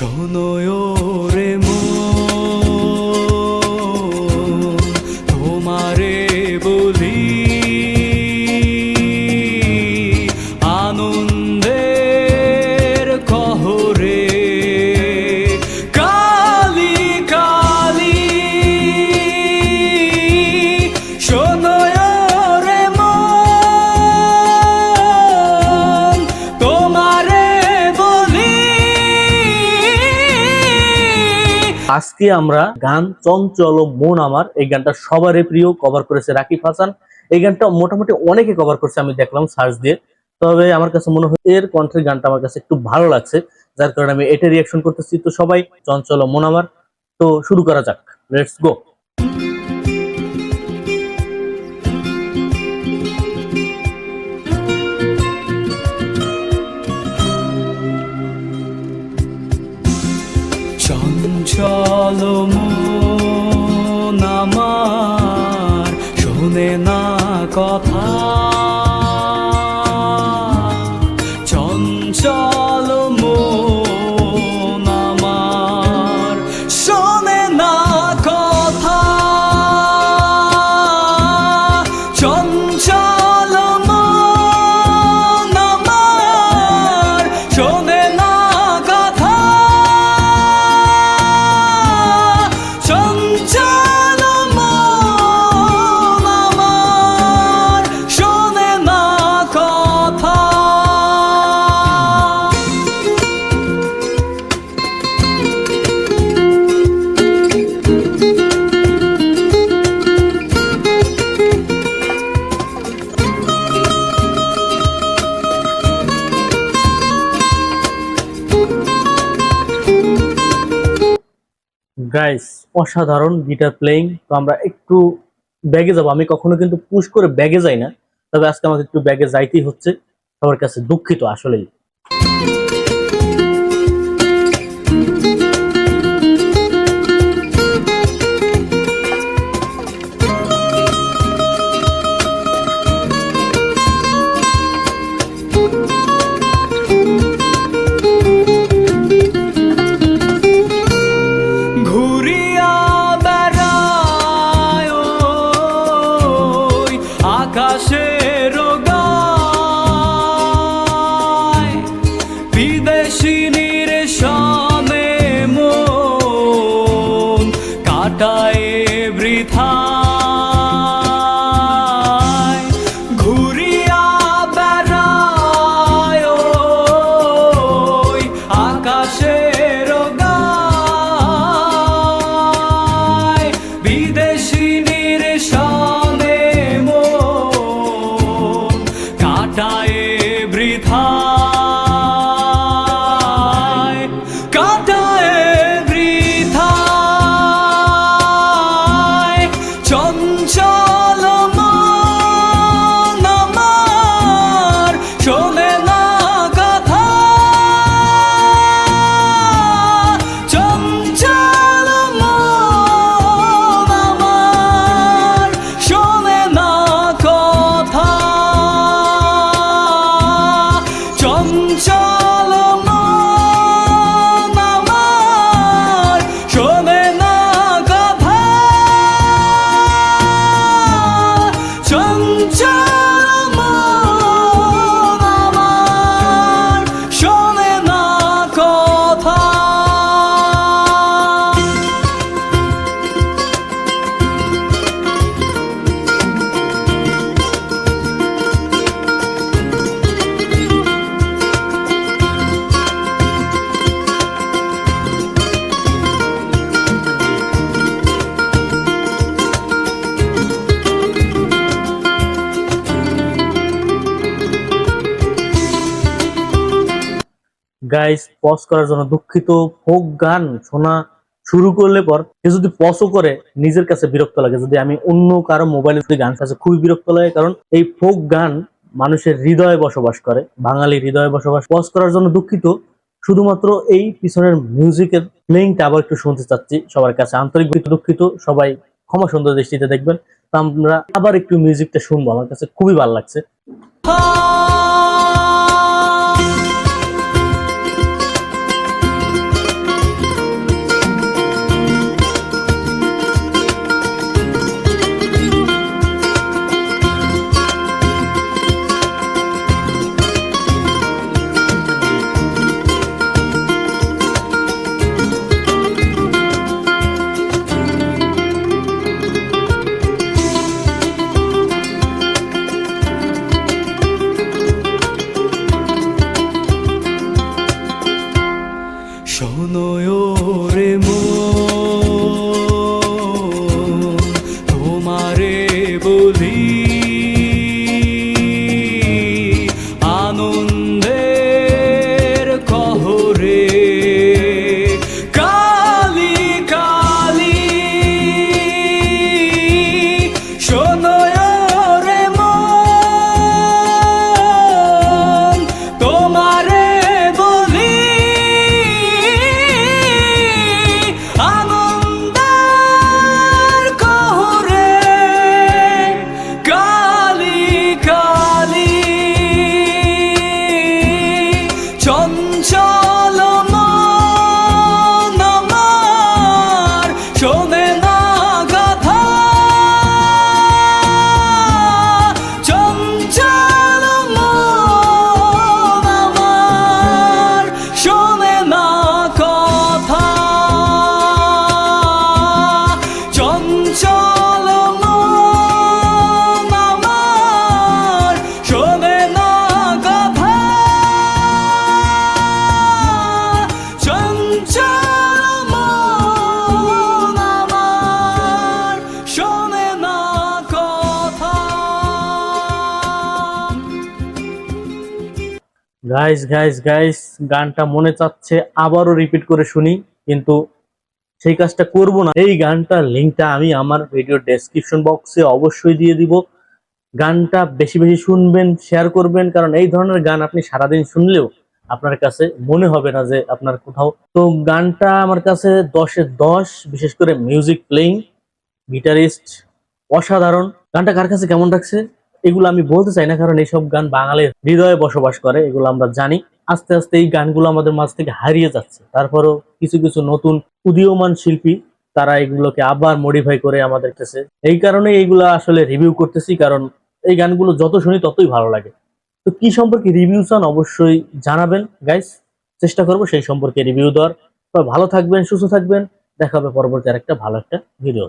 その夜も আজকে আমরা গান চঞ্চল মন আমার। এই গানটা সবারই প্রিয় কভার করেছে রাকিব হাসান। এই গানটা মোটামুটি অনেকে কভার করছে, আমি দেখলাম সার্চ দিয়ে। তবে আমার কাছে মনে হয় এর কণ্ঠের গানটা আমার কাছে একটু ভালো লাগছে, যার কারণে আমি এটা রিয়াকশন করতেছি। তো সবাই, চঞ্চল মন আমার। তো শুরু করা যাক। লেটস গো চঞ্চল গাইস অসাধারণ গিটার প্লেয়িং তো আমরা একটু ব্যাগে যাব। আমি কখনো কিন্তু পুশ করে ব্যাগে যাই না। তবে আজকে আমাকে একটু ব্যাগে যাইতেই হচ্ছে। সবার কাছে দুঃখিত আসলেই। 他。গাইস পজ করার জন্য দুঃখিত। ফোক গান শোনা শুরু করলে পর কেউ যদি পজও করে, নিজের কাছে বিরক্ত লাগে। যদি আমি অন্য কারও মোবাইলে যদি গান কাছে খুবই বিরক্ত লাগে। কারণ এই ফোক গান মানুষের হৃদয়ে বসবাস করে। বাঙালি হৃদয়ে বসবাস। পজ করার জন্য দুঃখিত। শুধুমাত্র এই পিছনের মিউজিকের প্লেইংটা আবার একটু শুনতে চাচ্ছি। সবার কাছে আন্তরিক দুঃখিত। সবাই ক্ষমা সুন্দর দৃষ্টিতে দেখবেন। তো আমরা আবার একটু মিউজিকটা শুনব। আমার কাছে খুবই ভালো লাগছে। গাইস গাইস গাইস গানটা মনে চাচ্ছে, আবারও রিপিট করে শুনি, কিন্তু সেই কাজটা করব না। এই গানটার লিঙ্কটা আমি আমার ভিডিও ডেসক্রিপশন বক্সে অবশ্যই দিয়ে দিব। গানটা বেশি বেশি শুনবেন শেয়ার করবেন, কারণ এই ধরনের গান আপনি সারাদিন শুনলেও আপনার কাছে মনে হবে না যে আপনার কোথাও। তো গানটা আমার কাছে দশে দশ, বিশেষ করে মিউজিক প্লেইং গিটারিস্ট অসাধারণ। গানটা কার কাছে কেমন লাগছে? এগুলো আমি বলতে চাই না, কারণ এইসব গান বাঙালির হৃদয়ে বসবাস করে, এগুলো আমরা জানি। আস্তে আস্তে এই গানগুলো আমাদের মাঝ থেকে হারিয়ে যাচ্ছে। তারপরও কিছু কিছু নতুন উদীয়মান শিল্পী, তারা এগুলোকে আবার মডিফাই করে আমাদের কাছে। এই কারণে এইগুলো আসলে রিভিউ করতেছি, কারণ এই গানগুলো যত শুনি ততই ভালো লাগে। তো কি সম্পর্কে রিভিউ চান অবশ্যই জানাবেন গাইস চেষ্টা করব সেই সম্পর্কে রিভিউ দেওয়ার। ভালো থাকবেন, সুস্থ থাকবেন। দেখা হবে পরবর্তী আরেকটা ভালো একটা ভিডিও